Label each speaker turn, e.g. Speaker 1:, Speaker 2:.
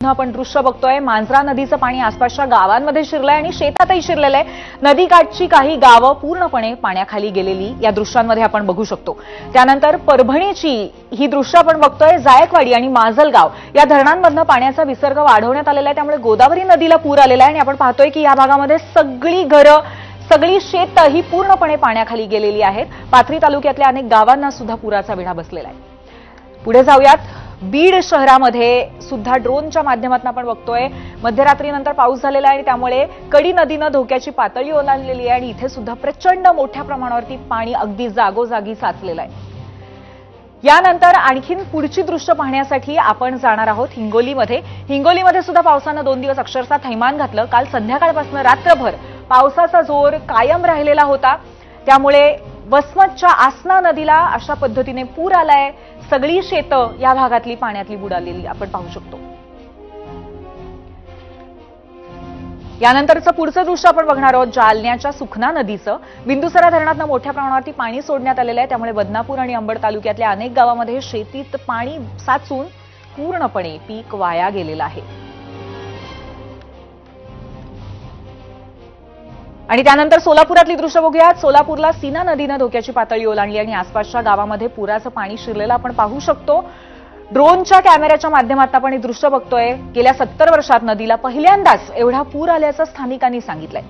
Speaker 1: आपण दृश्य बघतोय. मांजरा नदीचं पाणी आसपासच्या गावांमध्ये शिरलंय आणि शेतातही शिरलेलं आहे. नदीकाठची काही गावं पूर्णपणे पाण्याखाली गेलेली या दृश्यांमध्ये आपण बघू शकतो. त्यानंतर परभणीची ही दृश्य आपण बघतोय. जायकवाडी आणि माजलगाव या धरणांमधनं पाण्याचा विसर्ग वाढवण्यात आलेला आहे. त्यामुळे गोदावरी नदीला पूर आलेला आहे आणि आपण पाहतोय की या भागामध्ये सगळी घरं सगळी शेत ही पूर्णपणे पाण्याखाली गेलेली आहेत. पाथरी तालुक्यातल्या अनेक गावांना सुद्धा पुराचा विढा बसलेला आहे. पुढे जाऊयात. बीड शहरामध्ये सुद्धा ड्रोनच्या माध्यमातून आपण बघतोय. मध्यरात्रीनंतर पाऊस झालेला आहे आणि त्यामुळे कडी नदीनं धोक्याची पातळी ओलांडलेली आहे आणि इथे सुद्धा प्रचंड मोठ्या प्रमाणावरती पाणी अगदी जागोजागी साचलेलं आहे. यानंतर आणखीन पुढची दृश्य पाहण्यासाठी आपण जाणार आहोत हिंगोलीमध्ये. हिंगोलीमध्ये सुद्धा पावसानं दोन दिवस अक्षरशः थैमान घातलं. काल संध्याकाळपासून रात्रभर पावसाचा जोर कायम राहिलेला होता. त्यामुळे वसमतच्या आसना नदीला अशा पद्धतीने पूर आलाय. सगळी शेतं या भागातली पाण्यातली बुडालेली आपण पाहू शकतो. यानंतरचं पुढचं दृश्य आपण बघणार आहोत. जालन्याच्या सुखना नदीचं. बिंदुसरा धरणातनं मोठ्या प्रमाणावरती पाणी सोडण्यात आलेलं आहे. त्यामुळे बदनापूर आणि अंबड तालुक्यातल्या अनेक गावामध्ये शेतीत पाणी साचून पूर्णपणे पीक वाया गेलेलं आहे. आणि त्यानंतर सोलापुरातली दृश्य बघूयात. सोलापूरला सीना नदीनं धोक्याची पातळी ओलांडली आणि आसपासच्या गावामध्ये पुराचं पाणी शिरलेलं आपण पाहू शकतो. ड्रोनच्या कॅमेऱ्याच्या माध्यमात आपण हे दृश्य बघतोय. गेल्या सत्तर वर्षात नदीला पहिल्यांदाच एवढा पूर आल्याचं स्थानिकांनी सांगितलंय.